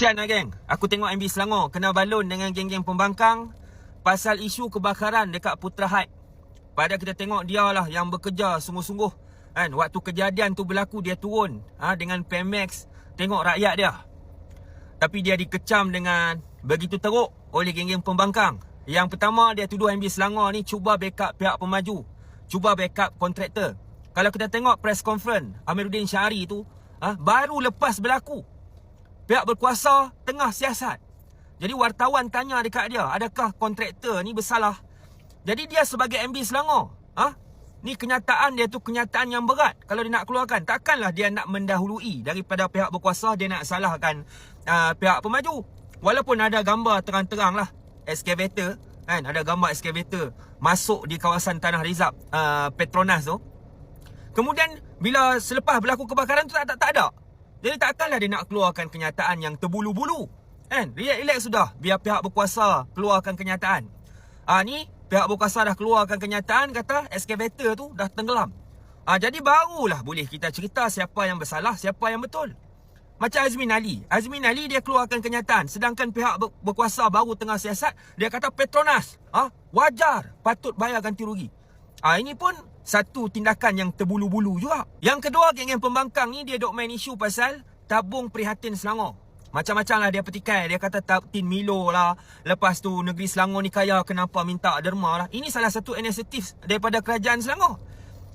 Kesian lah geng. Aku tengok MB Selangor kena balon dengan geng-geng pembangkang pasal isu kebakaran dekat Putra Height. Padahal kita tengok dia lah yang bekerja sungguh-sungguh. Kan, waktu kejadian tu berlaku dia turun ha, dengan Pemex tengok rakyat dia. Tapi dia dikecam dengan begitu teruk oleh geng-geng pembangkang. Yang pertama dia tuduh MB Selangor ni cuba backup pihak pemaju. Cuba backup kontraktor. Kalau kita tengok press conference Amiruddin Syahri tu ha, baru lepas berlaku pihak berkuasa tengah siasat. Jadi wartawan tanya dekat dia, adakah kontraktor ni bersalah? Jadi dia sebagai MB Selangor, ha? Ni kenyataan dia tu kenyataan yang berat kalau dia nak keluarkan. Takkanlah dia nak mendahului daripada pihak berkuasa dia nak salahkan uh, pihak pemaju. Walaupun ada gambar terang-terang lah excavator kan ada gambar excavator masuk di kawasan tanah rizab uh, Petronas tu. Kemudian bila selepas berlaku kebakaran tu tak tak, tak ada. Jadi takkanlah dia nak keluarkan kenyataan yang terbulu-bulu. Kan? Relax-relax sudah. Biar pihak berkuasa keluarkan kenyataan. Ha, ni pihak berkuasa dah keluarkan kenyataan kata excavator tu dah tenggelam. Ha, jadi barulah boleh kita cerita siapa yang bersalah, siapa yang betul. Macam Azmin Ali. Azmin Ali dia keluarkan kenyataan. Sedangkan pihak ber- berkuasa baru tengah siasat. Dia kata Petronas. Ha, wajar. Patut bayar ganti rugi. Ha, ini pun satu tindakan yang terbulu-bulu juga. Yang kedua, geng-geng pembangkang ni dia dok main isu pasal tabung prihatin Selangor. Macam-macam lah dia petikai. Dia kata tin Milo lah. Lepas tu negeri Selangor ni kaya kenapa minta derma lah. Ini salah satu inisiatif daripada kerajaan Selangor.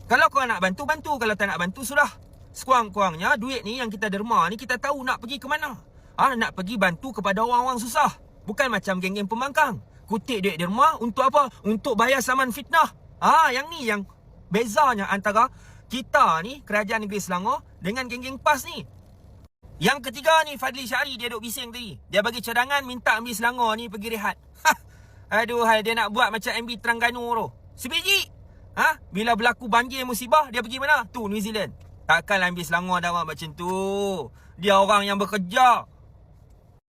Kalau kau nak bantu, bantu. Kalau tak nak bantu, sudah. Sekurang-kurangnya duit ni yang kita derma ni kita tahu nak pergi ke mana. Ah ha, nak pergi bantu kepada orang-orang susah. Bukan macam geng-geng pembangkang. Kutip duit derma untuk apa? Untuk bayar saman fitnah. Ah ha, yang ni yang bezanya antara kita ni kerajaan negeri Selangor dengan geng-geng PAS ni. Yang ketiga ni Fadli Syari dia duk bising tadi. Dia bagi cadangan minta MB Selangor ni pergi rehat. Aduh hai dia nak buat macam MB Terengganu tu. Sebiji. Ha? Bila berlaku banjir musibah dia pergi mana? Tu New Zealand. Takkanlah MB Selangor dah macam tu. Dia orang yang bekerja.